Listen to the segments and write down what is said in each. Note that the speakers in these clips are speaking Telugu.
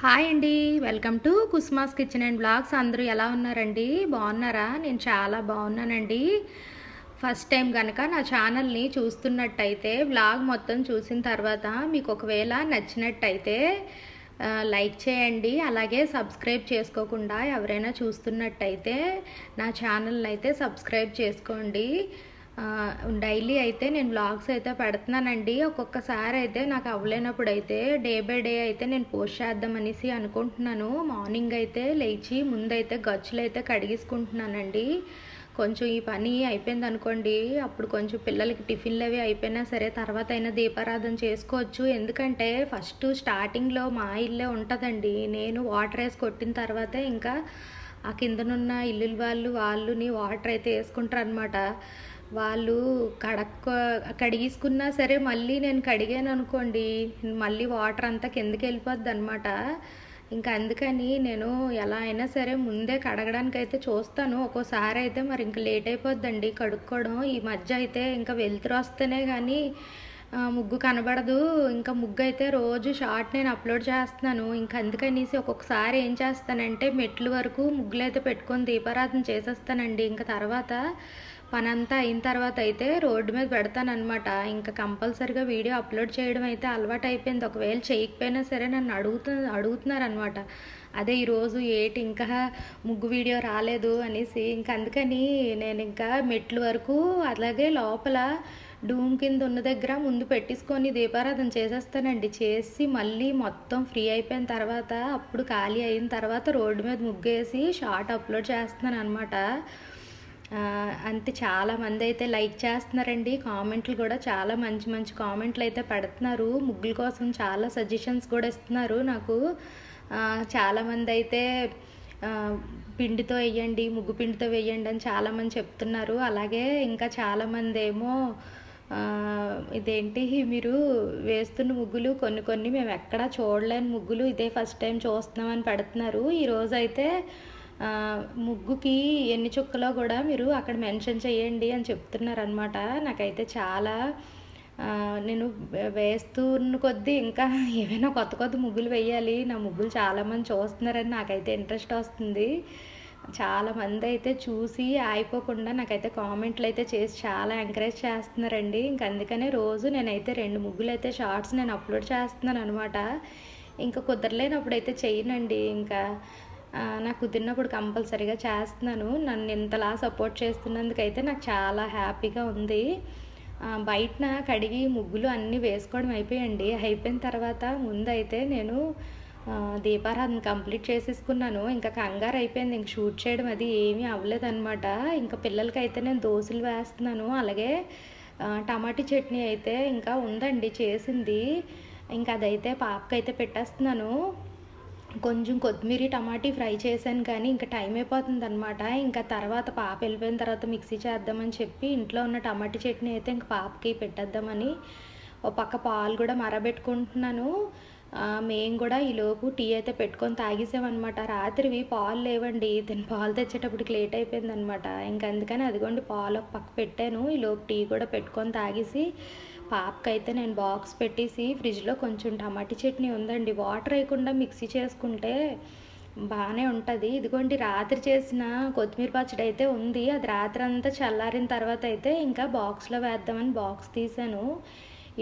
హాయ్ అండి welcome to కుస్మాస్ kitchen and blogs అందరూ ఎలా ఉన్నారండి? బాగున్నారా? నేను చాలా బాగున్నానండి. ఫస్ట్ టైం కనుక నా ఛానల్ని చూస్తున్నట్టయితే బ్లాగ్ మొత్తం చూసిన తర్వాత మీకు ఒకవేళ నచ్చినట్టయితే లైక్ చేయండి. అలాగే సబ్స్క్రైబ్ చేసుకోకుండా ఎవరైనా చూస్తున్నట్టయితే నా ఛానల్ని అయితే సబ్స్క్రైబ్ చేసుకోండి. డైలీ అయితే నేను బ్లాగ్స్ అయితే పెడుతున్నానండి. ఒక్కొక్కసారి అయితే నాకు అవ్వలేనప్పుడు అయితే డే బై డే అయితే నేను పోస్ట్ చేద్దామనేసి అనుకుంటున్నాను. మార్నింగ్ అయితే లేచి ముందైతే గచ్చులు అయితే కడిగేసుకుంటున్నానండి. కొంచెం ఈ పని అయిపోయింది అనుకోండి. అప్పుడు కొంచెం పిల్లలకి టిఫిన్లు అవి అయిపోయినా సరే తర్వాత అయినా దీపారాధన చేసుకోవచ్చు. ఎందుకంటే ఫస్ట్ స్టార్టింగ్లో మా ఇల్లే ఉంటుందండి. నేను వాటర్ వేసి కొట్టిన తర్వాతే ఇంకా ఆ కిందనున్న ఇల్లు వాళ్ళు వాళ్ళుని వాటర్ అయితే వేసుకుంటారు అనమాట వాళ్ళు కడక్క కడిగేసుకున్నా సరే మళ్ళీ నేను కడిగాను అనుకోండి. మళ్ళీ వాటర్ అంతా కిందకి వెళ్ళిపోద్ది అనమాట ఇంకా అందుకని నేను ఎలా అయినా సరే ముందే కడగడానికి అయితే చూస్తాను. ఒక్కోసారి అయితే మరి ఇంకా లేట్ అయిపోద్దండి కడుక్కోవడం. ఈ మధ్య అయితే ఇంకా వెలుతురు వస్తేనే కానీ ముగ్గు కనబడదు. ఇంకా ముగ్గు అయితే రోజు షార్ట్ నేను అప్లోడ్ చేస్తున్నాను. ఇంకా అందుకనేసి ఒక్కొక్కసారి ఏం చేస్తానంటే మెట్లు వరకు ముగ్గులు అయితే పెట్టుకొని దీపారాధన చేసేస్తానండి. ఇంకా తర్వాత పనంతా అయిన తర్వాత అయితే రోడ్డు మీద పెడతానమాట ఇంకా కంపల్సరిగా వీడియో అప్లోడ్ చేయడం అయితే అలవాటు అయిపోయింది ఒకవేళ చేయకపోయినా సరే నన్ను అడుగుతు అడుగుతున్నారనమాట అదే ఈరోజు ఏటి ఇంకా ముగ్గు వీడియో రాలేదు అనేసి. ఇంకా అందుకని నేను ఇంకా మెట్లు వరకు అలాగే లోపల డూమ్ కింద ఉన్న దగ్గర ముందు పెట్టేసుకొని దీపారాధన చేసేస్తానండి. చేసి మళ్ళీ మొత్తం ఫ్రీ అయిపోయిన తర్వాత అప్పుడు ఖాళీ అయిన తర్వాత రోడ్డు మీద ముగ్గేసి షార్ట్ అప్లోడ్ చేస్తున్నాను అనమాట అంతే చాలా మంది అయితే లైక్ చేస్తున్నారండి కామెంట్లు కూడా చాలా మంచి మంచి కామెంట్లు అయితే పెడుతున్నారు. ముగ్గుల కోసం చాలా సజెషన్స్ కూడా ఇస్తున్నారు. నాకు చాలామంది అయితే పిండితో వేయండి ముగ్గు పిండితో వేయండి అని చాలామంది చెప్తున్నారు. అలాగే ఇంకా చాలామంది ఏమో ఇదేంటి మీరు వేస్తున్న ముగ్గులు కొన్ని కొన్ని మేము ఎక్కడా చూడలేని ముగ్గులు ఇదే ఫస్ట్ టైం చూస్తున్నామని పెడుతున్నారు. ఈరోజు అయితే ముగ్గుకి ఎన్ని చుక్కలో కూడా మీరు అక్కడ మెన్షన్ చేయండి అని చెప్తున్నారనమాట నాకైతే చాలా నేను వేస్తున్న కొద్దీ ఇంకా ఏమైనా కొత్త కొత్త ముగ్గులు వేయాలి. నా ముగ్గులు చాలామంది చూస్తున్నారని నాకైతే ఇంట్రెస్ట్ వస్తుంది. చాలా మంది అయితే చూసి ఆగిపోకుండా నాకైతే కామెంట్లు అయితే చేసి చాలా ఎంకరేజ్ చేస్తున్నారండి. ఇంక అందుకనే రోజు నేనైతే రెండు ముగ్గులు అయితే షార్ట్స్ నేను అప్లోడ్ చేస్తున్నాను అనమాట ఇంకా కుదరలేనప్పుడు అయితే చేయనండి ఇంకా నాకు కుదిరినప్పుడు కంపల్సరీగా చేస్తున్నాను. నన్ను ఇంతలా సపోర్ట్ చేస్తున్నందుకైతే నాకు చాలా హ్యాపీగా ఉంది. బయటన కడిగి ముగ్గులు అన్నీ వేసుకోవడం అయిపోయండి. అయిపోయిన తర్వాత ముందైతే నేను దీపారాధన కంప్లీట్ చేసేసుకున్నాను. ఇంకా కంగారు అయిపోయింది. ఇంక షూట్ చేయడం అది ఏమీ అవ్వలేదన్నమాట. ఇంకా పిల్లలకైతే నేను దోశలు వేస్తున్నాను. అలాగే టమాటీ చట్నీ అయితే ఇంకా ఉందండి చేసింది. ఇంకా అదైతే పాపకైతే పెట్టేస్తున్నాను. కొంచెం కొత్తిమీర టమాటీ ఫ్రై చేశాను కానీ ఇంకా టైం అయిపోతుంది అనమాట ఇంకా తర్వాత పాప వెళ్ళిపోయిన తర్వాత మిక్సీ చేద్దామని చెప్పి ఇంట్లో ఉన్న టమాటీ చట్నీ అయితే ఇంకా పాపకి పెట్టేద్దామని ఓ పక్క పాలు కూడా మరబెట్టుకుంటున్నాను. మేము కూడా ఈలోపు టీ అయితే పెట్టుకొని తాగేసామన్నమాట. రాత్రివి పాలు లేవండి. దీని పాలు తెచ్చేటప్పటికి లేట్ అయిపోయింది అనమాట ఇంకా అందుకని అదిగోండి పాలు ఒక పక్క పెట్టాను. ఈలోపు టీ కూడా పెట్టుకొని తాగేసి పాపకైతే నేను బాక్స్ పెట్టేసి ఫ్రిడ్జ్లో కొంచెం టమాటీ చట్నీ ఉందండి. వాటర్ వేయకుండా మిక్సీ చేసుకుంటే బాగానే ఉంటుంది. ఇదిగోండి రాత్రి చేసిన కొత్తిమీర పచ్చడి అయితే ఉంది. అది రాత్రి అంతా చల్లారిన తర్వాత అయితే ఇంకా బాక్స్లో వేద్దామని బాక్స్ తీసాను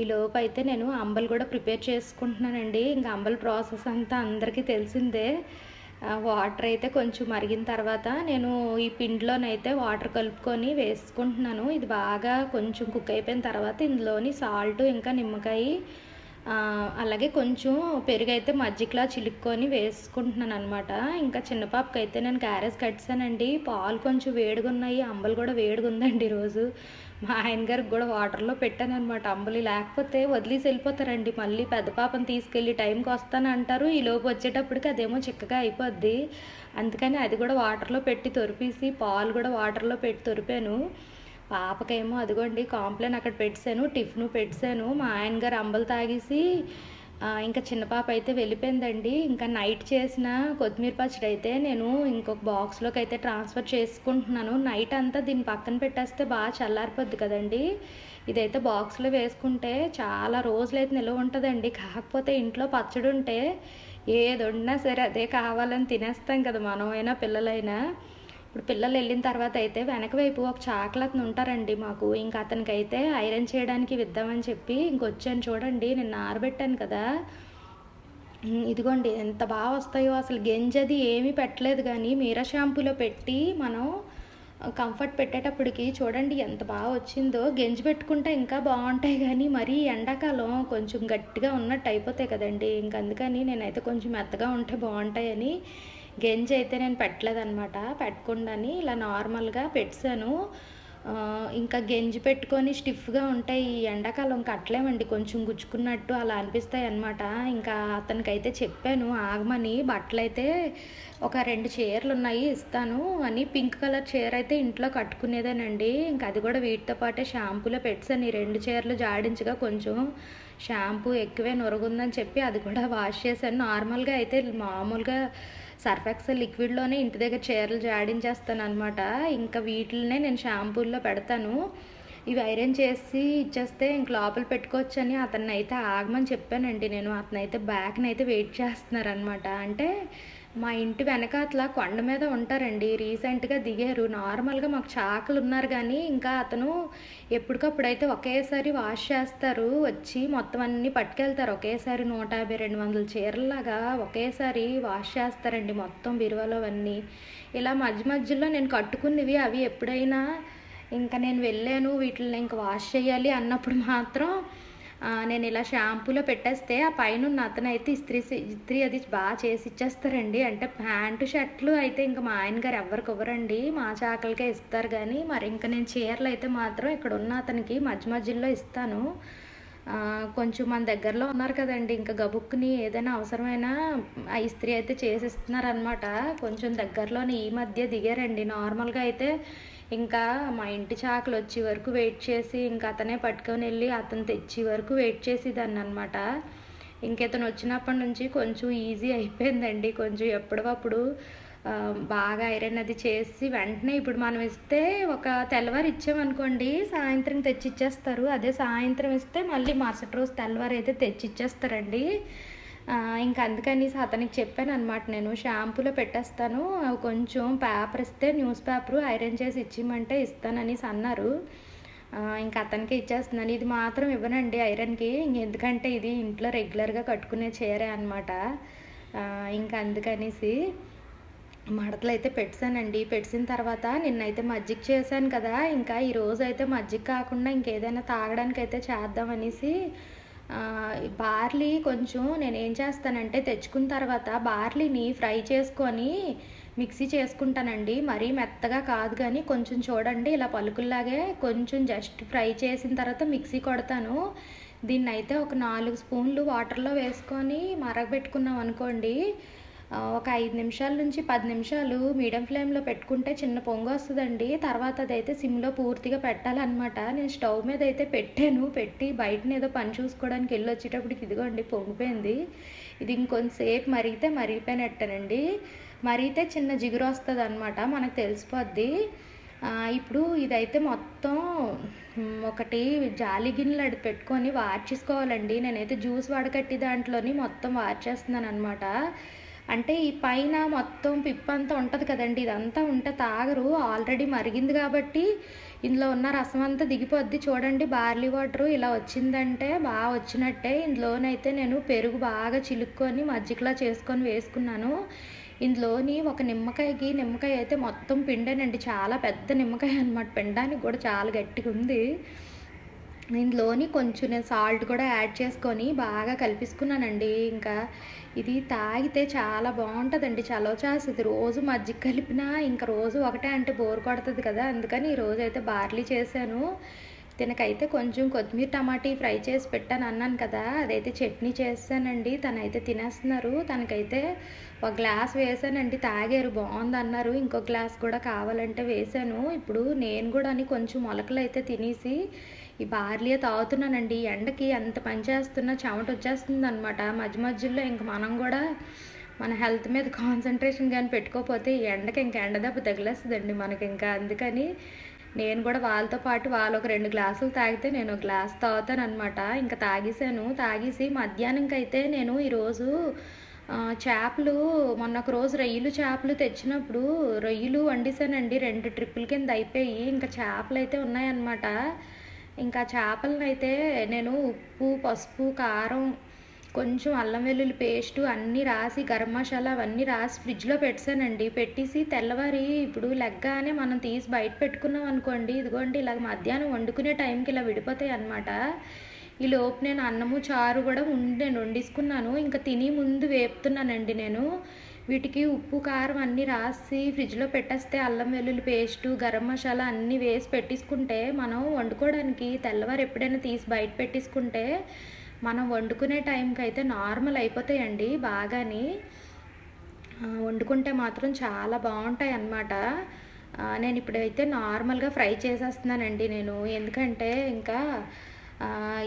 ఈ లోపు అయితే నేను అంబలు కూడా ప్రిపేర్ చేసుకుంటున్నానండి. ఇంకా అంబల్ ప్రాసెస్ అంతా అందరికీ తెలిసిందే. వాటర్ అయితే కొంచెం మరిగిన తర్వాత నేను ఈ పిండిలోనైతే వాటర్ కలుపుకొని వేసుకుంటున్నాను. ఇది బాగా కొంచెం కుక్ అయిపోయిన తర్వాత ఇందులోని సాల్ట్ ఇంకా నిమ్మకాయ అలాగే కొంచెం పెరుగు అయితే మజ్జిగలా చిలుక్కొని వేసుకుంటున్నాను అనమాట ఇంకా చిన్నపాపకి అయితే నేను క్యారెస్ కట్టానండి పాలు కొంచెం వేడిగా ఉన్నాయి అంబలు కూడా వేడిగా ఉందండి ఈరోజు. మా ఆయన గారికి కూడా వాటర్లో పెట్టాను అనమాట అంబలి లేకపోతే వదిలేసి వెళ్ళిపోతారండి. మళ్ళీ పెద్ద పాపను తీసుకెళ్ళి టైంకి వస్తాను అంటారు. ఈ లోపు వచ్చేటప్పటికి అదేమో చిక్కగా అయిపోద్ది. అందుకని అది కూడా వాటర్లో పెట్టి తొరిపేసి పాలు కూడా వాటర్లో పెట్టి తొరిపాను. పాపకేమో అదిగోండి కాంప్లైన్ అక్కడ పెట్టాను టిఫిన్ పెట్టాను. మా ఆయన గారు అంబలు తాగేసి ఇంకా చిన్న పాప అయితే వెళ్ళిపోయిందండి. ఇంకా నైట్ చేసిన కొత్తిమీర పచ్చడి అయితే నేను ఇంకొక బాక్స్లోకి అయితే ట్రాన్స్ఫర్ చేసుకుంటున్నాను. నైట్ అంతా దీన్ని పక్కన పెట్టేస్తే బాగా చల్లారిపోద్ది కదండి. ఇదైతే బాక్స్లో వేసుకుంటే చాలా రోజులైతే నిల్వ ఉంటుందండి. కాకపోతే ఇంట్లో పచ్చడి ఉంటే ఏది వండినా సరే అదే కావాలని తినేస్తాం కదా మనమైనా పిల్లలైనా. ఇప్పుడు పిల్లలు వెళ్ళిన తర్వాత అయితే వెనక వైపు ఒక చాకలతను ఉంటారండి మాకు. ఇంకా అతనికి అయితే ఐరన్ చేయడానికి విద్దామని చెప్పి ఇంకొచ్చాను చూడండి నేను ఆరబెట్టాను కదా. ఇదిగోండి ఎంత బాగా వస్తాయో అసలు గెంజది ఏమీ పెట్టలేదు కానీ మీరా షాంపూలో పెట్టి మనం కంఫర్ట్ పెట్టేటప్పటికి చూడండి ఎంత బాగా వచ్చిందో. గెంజి పెట్టుకుంటే ఇంకా బాగుంటాయి కానీ మరీ ఎండాకాలం కొంచెం గట్టిగా ఉన్నట్టు అయిపోతాయి కదండి. ఇంక అందుకని నేనైతే కొంచెం మెత్తగా ఉంటే బాగుంటాయని గెంజి అయితే నేను పెట్టలేదన్నమాట. పెట్టకుండాని ఇలా నార్మల్గా పెట్టాను. ఇంకా గెంజి పెట్టుకొని స్టిఫ్గా ఉంటాయి. ఈ ఎండాకాలం కట్టలేమండి. కొంచెం గుచ్చుకున్నట్టు అలా అనిపిస్తాయి అన్నమాట ఇంకా అతనికైతే చెప్పాను ఆగమని బట్టలు అయితే ఒక రెండు చీరలు ఉన్నాయి ఇస్తాను అని. పింక్ కలర్ చీర అయితే ఇంట్లో కట్టుకునేదేనండి. ఇంకా అది కూడా వీటితో పాటే షాంపూలో పెట్టాను. ఈ రెండు చీరలు జాడించగా కొంచెం షాంపూ ఎక్కువే నొరుగుందని చెప్పి అది కూడా వాష్ చేశాను. నార్మల్గా అయితే మామూలుగా సర్ఫ్ ఎక్సెల్ లిక్విడ్లోనే ఇంటి దగ్గర చీరలు జాడించేస్తాను అనమాట ఇంకా వీటిల్నే నేను షాంపూల్లో పెడతాను. ఇవి ఐరన్ చేసి ఇచ్చేస్తే ఇంక లోపల పెట్టుకోవచ్చని అతన్ని అయితే ఆగమని చెప్పానండి నేను. అతనైతే అయితే బ్యాగ్ని అయితే వెయిట్ చేస్తున్నారనమాట అంటే మా ఇంటి వెనకాతల కొండ మీద ఉంటారండి. రీసెంట్గా దిగారు. నార్మల్గా మాకు చాకలు ఉన్నారు కానీ ఇంకా అతను ఎప్పటికప్పుడు అయితే ఒకేసారి వాష్ చేస్తారు. వచ్చి మొత్తం అన్నీ పట్టుకెళ్తారు. ఒకేసారి నూట యాభై రెండు వందల చీరలాగా ఒకేసారి వాష్ చేస్తారండి మొత్తం బిరువలో అవన్నీ. ఇలా మధ్య మధ్యలో నేను కట్టుకున్నవి అవి ఎప్పుడైనా ఇంకా నేను వెళ్ళాను వీటిని ఇంకా వాష్ చేయాలి అన్నప్పుడు మాత్రం నేను ఇలా షాంపూలో పెట్టేస్తే ఆ పైన ఉన్న అతను అయితే ఇస్త్రీ ఇస్త్రీ అది బాగా చేసి ఇచ్చేస్తారండి. అంటే ప్యాంటు షర్ట్లు అయితే ఇంకా మా ఆయన గారు ఎవరికి ఇవ్వరండి మా చాకలకే ఇస్తారు కానీ మరి ఇంకా నేను చీరలు అయితే మాత్రం ఇక్కడ ఉన్న అతనికి మధ్య మధ్యలో ఇస్తాను. కొంచెం మన దగ్గరలో ఉన్నారు కదండి. ఇంకా గబుక్కుని ఏదైనా అవసరమైన ఆ ఇస్త్రీ అయితే చేసిస్తున్నారనమాట కొంచెం దగ్గరలోనే ఈ మధ్య దిగారండి. నార్మల్గా అయితే ఇంకా మా ఇంటి చాకలు వచ్చే వరకు వెయిట్ చేసి ఇంకా అతనే పట్టుకొని వెళ్ళి అతను తెచ్చే వరకు వెయిట్ చేసేదాన్ని అనమాట ఇంకితను వచ్చినప్పటి నుంచి కొంచెం ఈజీ అయిపోయిందండి. కొంచెం ఎప్పటికప్పుడు బాగా ఐరన్ అది చేసి వెంటనే ఇప్పుడు మనం ఇస్తే ఒక తెల్లవారు ఇచ్చామనుకోండి సాయంత్రం తెచ్చి ఇచ్చేస్తారు అదే సాయంత్రం ఇస్తే మళ్ళీ మరుసటి రోజు తెల్లవారు అయితే తెచ్చిచ్చేస్తారండి. ఇంకా అందుకనేసి అతనికి చెప్పాను అనమాట నేను షాంపూలో పెట్టేస్తాను కొంచెం పేపర్ ఇస్తే న్యూస్ పేపర్ ఐరన్ చేసి ఇచ్చిమంటే ఇస్తాననేసి అన్నారు. ఇంకా అతనికే ఇచ్చేస్తున్నాను. ఇది మాత్రం ఇవ్వనండి ఐరన్కి ఎందుకంటే ఇది ఇంట్లో రెగ్యులర్గా కట్టుకునే చీరే అనమాట ఇంకా అందుకనేసి మడతలు అయితే పెట్టానండి. పెట్టిన తర్వాత నిన్నైతే మజ్జిగ చేశాను కదా ఇంకా ఈరోజు అయితే మజ్జిగ కాకుండా ఇంకేదైనా తాగడానికి అయితే చేద్దామనేసి బార్లీ కొంచెం నేను ఏం చేస్తానంటే తెచ్చుకున్న తర్వాత బార్లీని ఫ్రై చేసుకొని మిక్సీ చేసుకుంటానండి. మరీ మెత్తగా కాదు కానీ కొంచెం చూడండి ఇలా పలుకుల్లాగే కొంచెం జస్ట్ ఫ్రై చేసిన తర్వాత మిక్సీ కొడతాను. దీన్ని అయితే ఒక నాలుగు స్పూన్లు వాటర్లో వేసుకొని మరగబెట్టుకున్నాం అనుకోండి ఒక ఐదు నిమిషాల నుంచి పది నిమిషాలు మీడియం ఫ్లేమ్లో పెట్టుకుంటే చిన్న పొంగు వస్తుందండి. తర్వాత అదైతే సిమ్లో పూర్తిగా పెట్టాలన్నమాట. నేను స్టవ్ మీద అయితే పెట్టాను. పెట్టి బయటనేదో ఏదో పని చూసుకోవడానికి వెళ్ళి వచ్చేటప్పటికి ఇదిగోండి పొంగిపోయింది. ఇది ఇంకొంతసేపు మరిగితే మరిగిపోయినట్టేనండి. మరిగితే చిన్న జిగురు వస్తుంది అనమాట మనకు తెలిసిపోద్ది. ఇప్పుడు ఇదైతే మొత్తం ఒకటి జాలి గిన్నెలు అడి పెట్టుకొని వార్చేసుకోవాలండి. నేనైతే జ్యూస్ వడకట్టి దాంట్లోని మొత్తం వార్చేస్తున్నాను అనమాట అంటే ఈ పైన మొత్తం పిప్పంతా ఉంటుంది కదండి ఇదంతా ఉంటే తాగరు. ఆల్రెడీ మరిగింది కాబట్టి ఇందులో ఉన్న రసం అంతా దిగిపోద్ది. చూడండి బార్లీ వాటర్ ఇలా వచ్చిందంటే బాగా వచ్చినట్టే. ఇందులోనైతే నేను పెరుగు బాగా చిలుక్కొని మజ్జిగలా చేసుకొని వేసుకున్నాను. ఇందులోని ఒక నిమ్మకాయకి నిమ్మకాయ అయితే మొత్తం పిండేనండి. చాలా పెద్ద నిమ్మకాయ అనమాట పిండానికి కూడా చాలా గట్టిగా ఉంది దీంట్లోని కొంచెం నేను సాల్ట్ కూడా యాడ్ చేసుకొని బాగా కలిపిసుకున్నానండి. ఇంకా ఇది తాగితే చాలా బాగుంటుందండి. చలవ చేస్తుంది రోజు మజ్జిగ కలిపినా ఇంకా రోజు ఒకటే అంటే బోర్ కొడుతుంది కదా. అందుకని ఈ అయితే బార్లీ చేశాను. తినకైతే కొంచెం కొత్తిమీర టమాటీ ఫ్రై చేసి పెట్టాను అన్నాను కదా. అదైతే చట్నీ చేస్తానండి. తనైతే తినేస్తున్నారు. తనకైతే ఒక గ్లాస్ వేసానండి తాగారు బాగుంది అన్నారు. ఇంకో గ్లాస్ కూడా కావాలంటే వేసాను ఇప్పుడు నేను కూడా అని కొంచెం మొలకలు అయితే తినేసి ఈ బార్లీ తాగుతున్నానండి. ఎండకి ఎంత పని చేస్తున్నా చెమట వచ్చేస్తుంది అనమాట మధ్య మధ్యలో ఇంక మనం కూడా మన హెల్త్ మీద కాన్సన్ట్రేషన్ కానీ పెట్టుకోకపోతే ఎండకి ఇంకా ఎండ దెబ్బ తగిలేస్తుందండి మనకి ఇంకా. అందుకని నేను కూడా వాళ్ళతో పాటు వాళ్ళు ఒక రెండు గ్లాసులు తాగితే నేను ఒక గ్లాస్ తాగుతానమాట ఇంకా తాగేసాను తాగేసి మధ్యాహ్నంకి అయితే నేను ఈరోజు చేపలు మొన్న ఒక రోజు రొయ్యలు చేపలు తెచ్చినప్పుడు రొయ్యలు వండిసానండి రెండు ట్రిప్పుల కింద అయిపోయి ఇంకా చేపలు అయితే ఉన్నాయన్నమాట. ఇంకా చేపలను అయితే నేను ఉప్పు పసుపు కారం కొంచెం అల్లం వెల్లుల్లి పేస్టు అన్నీ రాసి గరం మసాలా అవన్నీ రాసి ఫ్రిడ్జ్లో పెట్టానండి పెట్టేసి తెల్లవారి ఇప్పుడు లెగ్గానే మనం తీసి బయట పెట్టుకున్నాం అనుకోండి ఇదిగోండి ఇలా మధ్యాహ్నం వండుకునే టైంకి ఇలా విడిపోతాయి అన్నమాట. ఈ లోపు నేను అన్నము చారు కూడా ఉండి నేను వండేసుకున్నాను. ఇంకా తిని ముందు వేపుతున్నానండి నేను. వీటికి ఉప్పు కారం అన్నీ రాసి ఫ్రిడ్జ్లో పెట్టేస్తే అల్లం వెల్లుల్లి పేస్టు గరం మసాలా అన్నీ వేసి పెట్టేసుకుంటే మనం వండుకోవడానికి తెల్లవారు ఎప్పుడైనా తీసి బయట పెట్టేసుకుంటే మనం వండుకునే టైంకి అయితే నార్మల్ అయిపోతాయండి బాగాని. వండుకుంటే మాత్రం చాలా బాగుంటాయి అన్నమాట నేను ఇప్పుడైతే నార్మల్గా ఫ్రై చేసేస్తున్నానండి నేను. ఎందుకంటే ఇంకా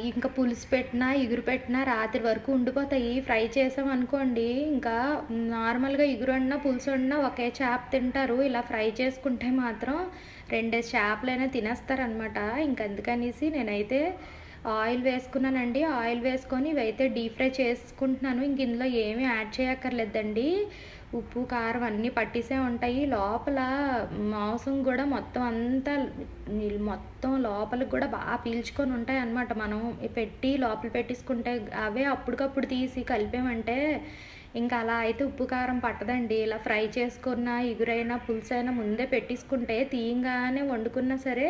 ఇంకా పులుసు పెట్టినా ఇగురు పెట్టినా రాత్రి వరకు ఉండిపోతాయి. ఫ్రై చేసాం అనుకోండి ఇంకా నార్మల్గా ఇగురు వండినా పులుసు వండినా ఒకే చేప తింటారు. ఇలా ఫ్రై చేసుకుంటే మాత్రం రెండేసి చేపలైనా తినేస్తారనమాట ఇంక అందుకనేసి నేనైతే ఆయిల్ వేసుకున్నానండి. ఆయిల్ వేసుకొని ఇవైతే డీప్ ఫ్రై చేసుకుంటున్నాను. ఇంక ఇందులో ఏమీ యాడ్ చేయక్కర్లేదండి. ఉప్పు కారం అన్నీ పట్టేసే ఉంటాయి. లోపల మాంసం కూడా మొత్తం అంతా నీళ్ళు మొత్తం లోపలికి కూడా బాగా పీల్చుకొని ఉంటాయి అన్నమాట. మనం పెట్టి లోపల పెట్టేసుకుంటే అవే అప్పటికప్పుడు తీసి కలిపామంటే ఇంకా అలా అయితే ఉప్పు కారం పట్టదండి. ఇలా ఫ్రై చేసుకున్న ఎగురైనా పులుసైనా ముందే పెట్టేసుకుంటే తీయంగానే వండుకున్నా సరే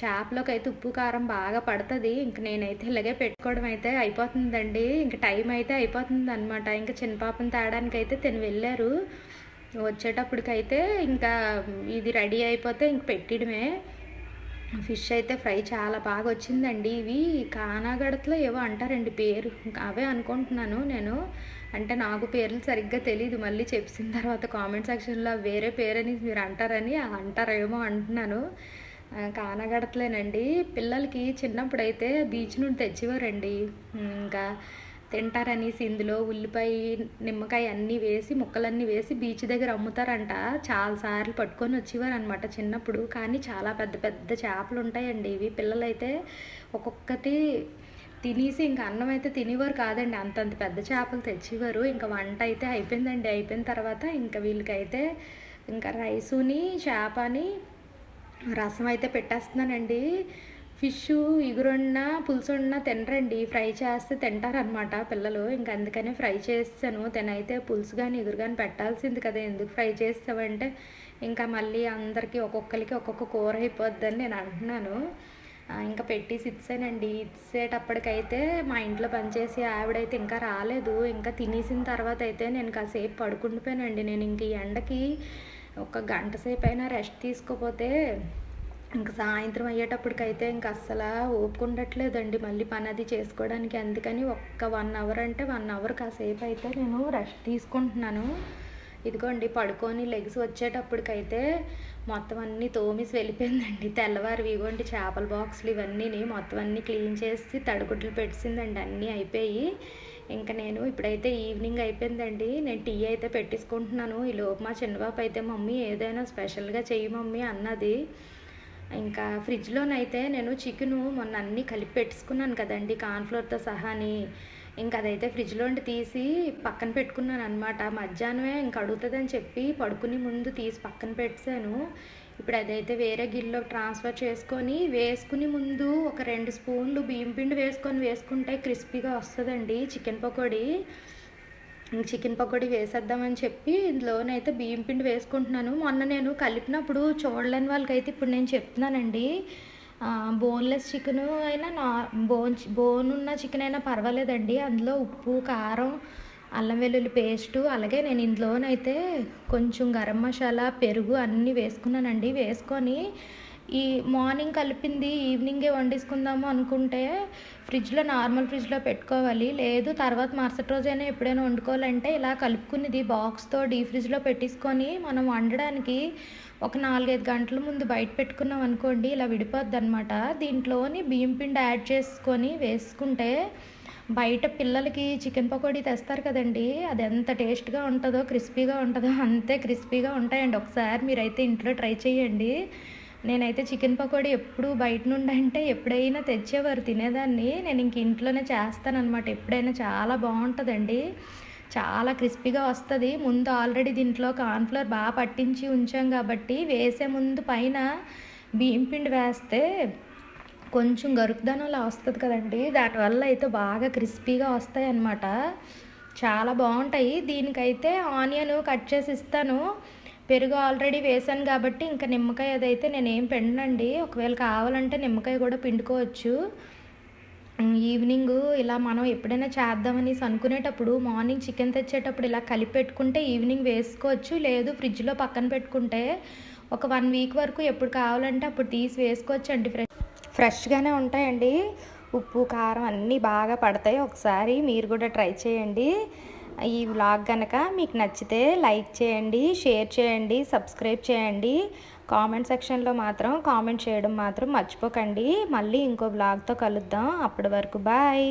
చేపలోకి అయితే ఉప్పు కారం బాగా పడుతుంది. ఇంక నేనైతే ఇలాగే పెట్టుకోవడం అయితే అయిపోతుందండి. ఇంక టైం అయితే అయిపోతుంది అనమాట ఇంకా చిన్న పాపని తేడానికి అయితే తిని వెళ్ళారు. వచ్చేటప్పటికైతే ఇంకా ఇది రెడీ అయిపోతే ఇంక పెట్టడమే. ఫిష్ అయితే ఫ్రై చాలా బాగా వచ్చిందండి ఇవి. కానాగడతలో ఏవో అంటారండి పేరు. ఇంకా అవే అనుకుంటున్నాను నేను. అంటే నాకు పేర్లు సరిగ్గా తెలియదు మళ్ళీ చెప్పిన తర్వాత కామెంట్ సెక్షన్లో వేరే పేరని మీరు అంటారని అంటారేమో అంటున్నాను. కానగడతలేనండి. పిల్లలకి చిన్నప్పుడు అయితే బీచ్ నుండి తెచ్చేవారండి. ఇంకా తింటారనేసి ఇందులో ఉల్లిపాయ నిమ్మకాయ అన్నీ వేసి ముక్కలన్నీ వేసి బీచ్ దగ్గర అమ్ముతారంట. చాలాసార్లు పట్టుకొని వచ్చేవారు అనమాట చిన్నప్పుడు. కానీ చాలా పెద్ద పెద్ద చేపలు ఉంటాయండి ఇవి. పిల్లలైతే ఒక్కొక్కటి తినేసి ఇంకా అన్నం అయితే తినేవారు కాదండి. అంతంత పెద్ద చేపలు తెచ్చేవారు. ఇంకా వంట అయితే అయిపోయిందండి. అయిపోయిన తర్వాత ఇంకా వీళ్ళకైతే ఇంకా రైసుని చేపని రసం అయితే పెట్టేస్తున్నానండి. ఫిష్ ఇగురున్న పులుసు తినరండి. ఫ్రై చేస్తే తింటారనమాట పిల్లలు. ఇంకా అందుకనే ఫ్రై చేస్తాను తినైతే పులుసు కానీ ఇగురు కానీ పెట్టాల్సింది కదా. ఎందుకు ఫ్రై చేస్తావంటే ఇంకా మళ్ళీ అందరికీ ఒక్కొక్కరికి ఒక్కొక్క కూర అయిపోద్దని నేను అంటున్నాను. ఇంకా పెట్టేసి ఇచ్చానండి ఇచ్చేటప్పటికైతే మా ఇంట్లో పనిచేసి ఆవిడైతే ఇంకా రాలేదు. ఇంకా తినేసిన తర్వాత అయితే నేను కాసేపు పడుకుండిపోయానండి. నేను ఇంక ఈ ఎండకి ఒక గంట సేపు అయినా రెస్ట్ తీసుకోపోతే ఇంక సాయంత్రం అయ్యేటప్పటికైతే ఇంక అస్సలు ఓపుకుండట్లేదండి మళ్ళీ పని అది చేసుకోవడానికి. అందుకని ఒక్క వన్ అవర్ అంటే వన్ అవర్ కాసేపు అయితే నేను రెస్ట్ తీసుకుంటున్నాను. ఇదిగోండి పడుకొని లెగ్స్ వచ్చేటప్పటికైతే మొత్తం అన్నీ తోమిసి వెళ్ళిపోయిందండి. తెల్లవారు ఇగోండి చేపల బాక్సులు ఇవన్నీ మొత్తం అన్నీ క్లీన్ చేసి తడిగుడ్లు పెట్టిందండి. అన్నీ అయిపోయి ఇంకా నేను ఇప్పుడైతే ఈవినింగ్ అయిపోయిందండి. నేను టీ అయితే పెట్టేసుకుంటున్నాను. ఈ లోపు మా చిన్నబాబు అయితే మమ్మీ ఏదైనా స్పెషల్గా చెయ్యి మమ్మీ అన్నది. ఇంకా ఫ్రిడ్జ్లోనైతే నేను చికెను మొన్న అన్నీ కలిపి పెట్టుకున్నాను కదండి కార్న్ఫ్లోర్తో సహాని ఇంకా అదైతే ఫ్రిడ్జ్లోండి తీసి పక్కన పెట్టుకున్నాను అనమాట మధ్యాహ్నమే ఇంక అడుగుతుందని చెప్పి పడుకుని ముందు తీసి పక్కన పెట్టాను ఇప్పుడు అదైతే వేరే గిన్నెలో ట్రాన్స్ఫర్ చేసుకొని వేసుకుని ముందు ఒక రెండు స్పూన్లు బియ్యం పిండి వేసుకొని వేసుకుంటే క్రిస్పీగా వస్తుందండి చికెన్ పకోడీ. చికెన్ పకోడీ వేసేద్దామని చెప్పి ఇందులోనైతే బియ్యం పిండి వేసుకుంటున్నాను. మొన్న నేను కలిపినప్పుడు చూడలేని వాళ్ళకైతే ఇప్పుడు నేను చెప్తున్నానండి. బోన్లెస్ చికెను అయినా నా బోన్ బోన్ ఉన్న చికెన్ అయినా పర్వాలేదండి. అందులో ఉప్పు కారం అల్లం వెల్లుల్లి పేస్టు అలాగే నేను ఇందులోనైతే కొంచెం గరం మసాలా పెరుగు అన్నీ వేసుకున్నానండి. వేసుకొని ఈ మార్నింగ్ కలిపింది ఈవినింగే వండేసుకుందాము అనుకుంటే ఫ్రిడ్జ్లో నార్మల్ ఫ్రిడ్జ్లో పెట్టుకోవాలి. లేదు తర్వాత మరుసటి రోజైనా ఎప్పుడైనా వండుకోవాలంటే ఇలా కలుపుకునేది బాక్స్తో డీ ఫ్రిడ్జ్లో పెట్టేసుకొని మనం వండడానికి ఒక నాలుగైదు గంటల ముందు బయట పెట్టుకున్నాం అనుకోండి ఇలా విడిపోద్ది అనమాట దీంట్లోని బియ్యం పిండి యాడ్ చేసుకొని వేసుకుంటే బయట పిల్లలకి చికెన్ పకోడీ తెస్తారు కదండి. అది ఎంత టేస్ట్గా ఉంటుందో క్రిస్పీగా ఉంటుందో అంతే క్రిస్పీగా ఉంటాయండి. ఒకసారి మీరైతే ఇంట్లో ట్రై చేయండి నేనైతే చికెన్ పకోడీ ఎప్పుడు బయట నుండి అంటే ఎప్పుడైనా తెచ్చేవారు తినేదాన్ని. నేను ఇంక ఇంట్లోనే చేస్తానన్నమాట. ఎప్పుడైనా చాలా బాగుంటుందండి. చాలా క్రిస్పీగా వస్తుంది. ముందు ఆల్రెడీ దీంట్లో కార్న్ఫ్లవర్ బాగా పట్టించి ఉంచాం కాబట్టి వేసే ముందు పైన బియ్యం పిండి వేస్తే కొంచెం గరుకుదనంలా వస్తుంది కదండి. దానివల్ల అయితే బాగా క్రిస్పీగా వస్తాయి అన్నమాట చాలా బాగుంటాయి. దీనికైతే ఆనియన్ కట్ చేసి ఇస్తాను. పెరుగు ఆల్రెడీ వేసాను కాబట్టి ఇంకా నిమ్మకాయ అదైతే నేనేం పిండనండి. ఒకవేళ కావాలంటే నిమ్మకాయ కూడా పిండుకోవచ్చు. ఈవినింగ్ ఇలా మనం ఎప్పుడైనా చేద్దామని అనుకునేటప్పుడు మార్నింగ్ చికెన్ తెచ్చేటప్పుడు ఇలా కలిపి పెట్టుకుంటే ఈవినింగ్ వేసుకోవచ్చు. లేదు ఫ్రిడ్జ్లో పక్కన పెట్టుకుంటే ఒక వన్ వీక్ వరకు ఎప్పుడు కావాలంటే అప్పుడు తీసి వేసుకోవచ్చు అండి ఫ్రెష్ ఫ్రెష్గానే ఉంటాయండి. ఉప్పు కారం అన్నీ బాగా పడతాయి. ఒకసారి మీరు కూడా ట్రై చేయండి. ఈ వ్లాగ్ కనుక మీకు నచ్చితే లైక్ చేయండి షేర్ చేయండి సబ్స్క్రైబ్ చేయండి. కామెంట్ సెక్షన్లో మాత్రం కామెంట్ చేయడం మాత్రం మర్చిపోకండి. మళ్ళీ ఇంకో వ్లాగ్తో కలుద్దాం. అప్పటి వరకు బాయ్.